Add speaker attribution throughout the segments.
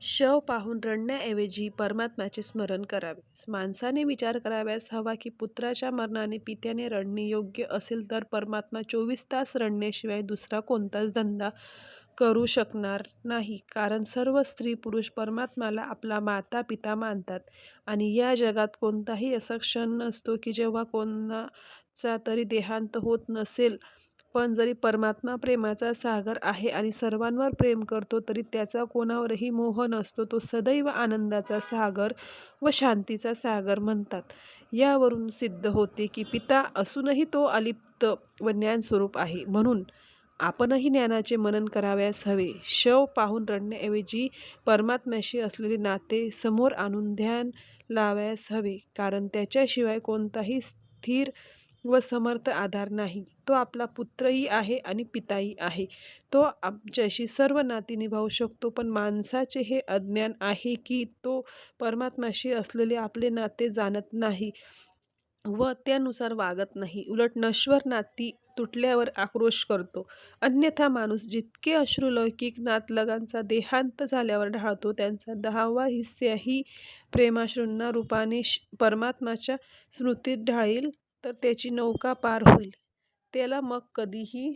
Speaker 1: शव पाहून रडण्याऐवजी परमात्म्याचे स्मरण करावे. माणसाने विचार करावयास हवा की पुत्राच्या मरणाने पित्याने रडणे योग्य असेल तर परमात्मा चोवीस तास रडण्याशिवाय दुसरा कोणताच धंदा करू शकणार नाही. कारण सर्व स्त्री-पुरुष परमात्माला आपला माता-पिता मानतात आणि या जगात कोणताही असा क्षण नसतो की जेव्हा कोणाचा तरी देहांत होत नसेल. पण जरी परमात्मा प्रेमाचा सागर आहे आणि सर्वांवर प्रेम करतो तरी त्याचा कोणावरही मोह नसतो. तो सदैव आनंदाचा सागर व शांतीचा सागर म्हणतात. यावरून सिद्ध होते की पिता असूनही तो अलिप्त व ज्ञानस्वरूप आहे. म्हणून आपणही ज्ञानाचे मनन करावयास हवे. शव पाहून रडण्याऐवजी परमात्म्याशी असलेले नाते समोर आणून ध्यान लावयास हवे. कारण त्याच्याशिवाय कोणताही स्थिर व समर्थ आधार नाही. तो आपला पुत्रही आहे आणि पिताही आहे. तो आमच्याशी सर्व नाती निभावू शकतो. पण माणसाचे हे अज्ञान आहे की तो परमात्माशी असलेले आपले नाते जाणत नाही व त्यानुसार वागत नाही. उलट नश्वर नाती तुटल्यावर आक्रोश करतो. अन्यथा माणूस जितके अश्रुलौकिक नातलगांचा देहांत झाल्यावर ढाळतो त्यांचा दहावा हिस्साही प्रेमाश्रूंना रूपाने परमात्माच्या स्मृतीत ढाळील तर त्याची नौका पार होईल. त्याला मग कधीही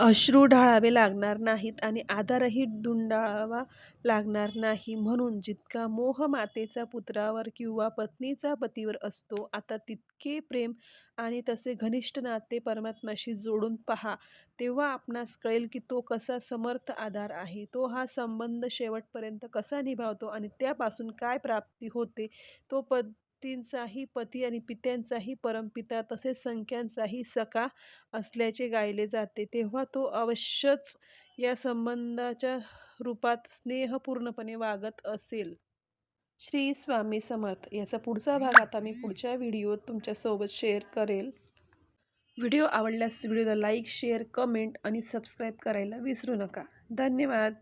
Speaker 1: अश्रू ढाळावे लागणार नाहीत आणि आधारही धुंडाळावा लागणार नाही. म्हणून जितका मोह मातेचा पुत्रावर किंवा पत्नीचा पतीवर असतो आता तितके प्रेम आणि तसे घनिष्ठ नाते परमात्माशी जोडून पहा. तेव्हा आपणास कळेल की तो कसा समर्थ आधार आहे. तो हा संबंध शेवटपर्यंत कसा निभावतो आणि त्यापासून काय प्राप्ती होते. तो पद पतींचाही पती आणि पित्यांचाही परमपिता तसेच संख्यांचाही सखा असल्याचे गायले जाते. तेव्हा तो अवश्यच या संबंधाच्या रूपात स्नेहपूर्णपणे वागत असेल. श्री स्वामी समर्थ. याचा पुढचा भाग आता मी पुढच्या व्हिडिओत तुमच्यासोबत शेअर करेल. व्हिडिओ आवडल्यास व्हिडिओला लाईक, शेअर, कमेंट आणि सबस्क्राईब करायला विसरू नका. धन्यवाद.